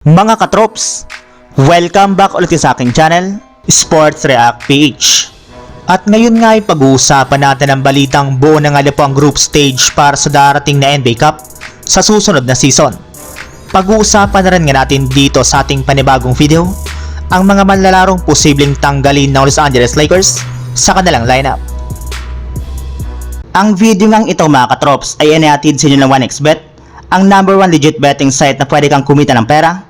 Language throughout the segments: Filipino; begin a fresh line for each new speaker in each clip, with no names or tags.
Mga katrops, welcome back ulit sa aking channel, Sports React PH. At ngayon nga ay pag-uusapan natin ang balitang buo na nga po ang group stage para sa darating na NBA Cup sa susunod na season. Pag-uusapan na rin nga natin dito sa ating panibagong video ang mga manlalarong posibleng tanggalin ng Los Angeles Lakers sa kanilang lineup. Ang video ngang ito mga katrops ay inihatid sa inyo ng 1xBet, ang number one legit betting site na pwede kang kumita ng pera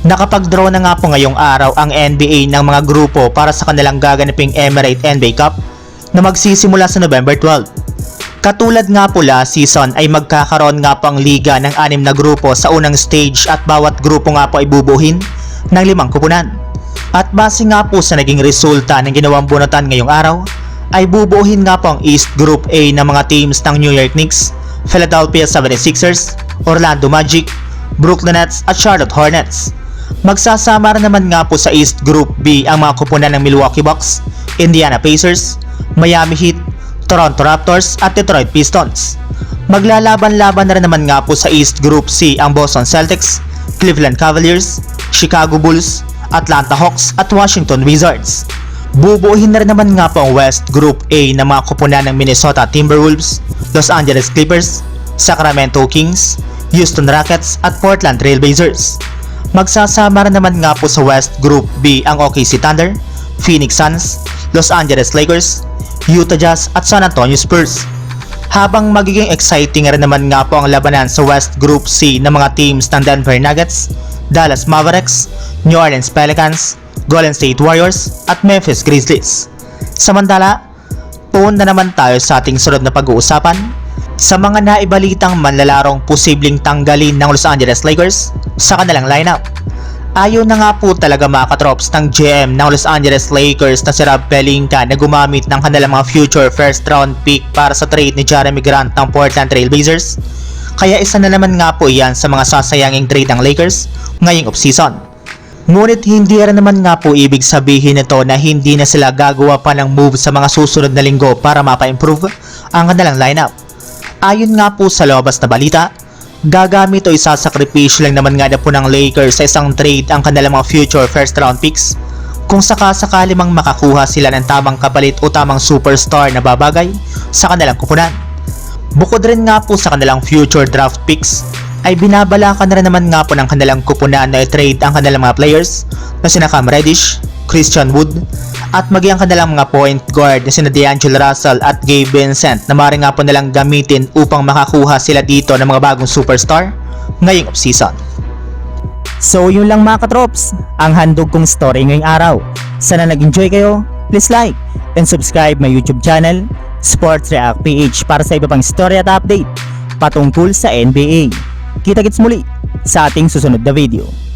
nakapag-draw na nga po ngayong araw ang NBA ng mga grupo para sa kanilang gaganaping Emirate NBA Cup na magsisimula sa November 12. Katulad nga po last season ay magkakaroon nga po ang liga ng anim na grupo sa unang stage at bawat grupo nga po ay bubuhin ng limang kupunan. At base nga po sa naging resulta ng ginawang bunutan ngayong araw, ay bubuhin nga po ang East Group A ng mga teams ng New York Knicks, Philadelphia 76ers, Orlando Magic, Brooklyn Nets at Charlotte Hornets. Magsasama rin naman nga po sa East Group B ang mga kupunan ng Milwaukee Bucks, Indiana Pacers, Miami Heat, Toronto Raptors at Detroit Pistons. Maglalaban-laban na rin naman nga po sa East Group C ang Boston Celtics, Cleveland Cavaliers, Chicago Bulls, Atlanta Hawks at Washington Wizards. Bubuuhin na rin naman nga po ang West Group A ng mga kupunan ng Minnesota Timberwolves, Los Angeles Clippers, Sacramento Kings, Houston Rockets at Portland Trail Blazers. Magsasama naman nga po sa West Group B ang OKC Thunder, Phoenix Suns, Los Angeles Lakers, Utah Jazz at San Antonio Spurs. Habang magiging exciting rin naman nga po ang labanan sa West Group C ng mga teams ng Denver Nuggets, Dallas Mavericks, New Orleans Pelicans, Golden State Warriors at Memphis Grizzlies. Samantala, tuon na naman tayo sa ating sunod na pag-uusapan sa mga naibalitang manlalarong posibleng tanggalin ng Los Angeles Lakers sa kanilang lineup. Ayaw na nga po talaga mga katrops ng GM ng Los Angeles Lakers na si Rob Pelinka na gumamit ng kanilang mga future first round pick para sa trade ni Jeremy Grant ng Portland Trail Blazers. Kaya isa na naman nga po iyan sa mga sasayanging trade ng Lakers ngayong offseason. Ngunit hindi rin naman nga po ibig sabihin nito na hindi na sila gagawa pa ng move sa mga susunod na linggo para mapa-improve ang kanilang lineup. Ayon nga po sa lobas na balita, gagamit o isasakripisyo lang naman nga na po ng Lakers sa isang trade ang kanilang mga future first round picks kung sakasakali mang makakuha sila ng tamang kapalit o tamang superstar na babagay sa kanilang kupunan. Bukod rin nga po sa kanilang future draft picks, ay binabalakan na rin naman nga po ng kanilang kupunan na i-trade ang kanilang mga players na sina Cam Reddish, Christian Wood, at maging ang kanilang mga point guard na sina D'Angelo Russell at Gabe Vincent na maaari nga po nilang gamitin upang makakuha sila dito ng mga bagong superstar ngayong offseason. So yun lang mga katrops, ang handog kong story ngayong araw. Sana nag-enjoy kayo, please like and subscribe my YouTube channel, Sports React PH para sa iba pang story at update patungkol sa NBA. Kita-kits muli sa ating susunod na video.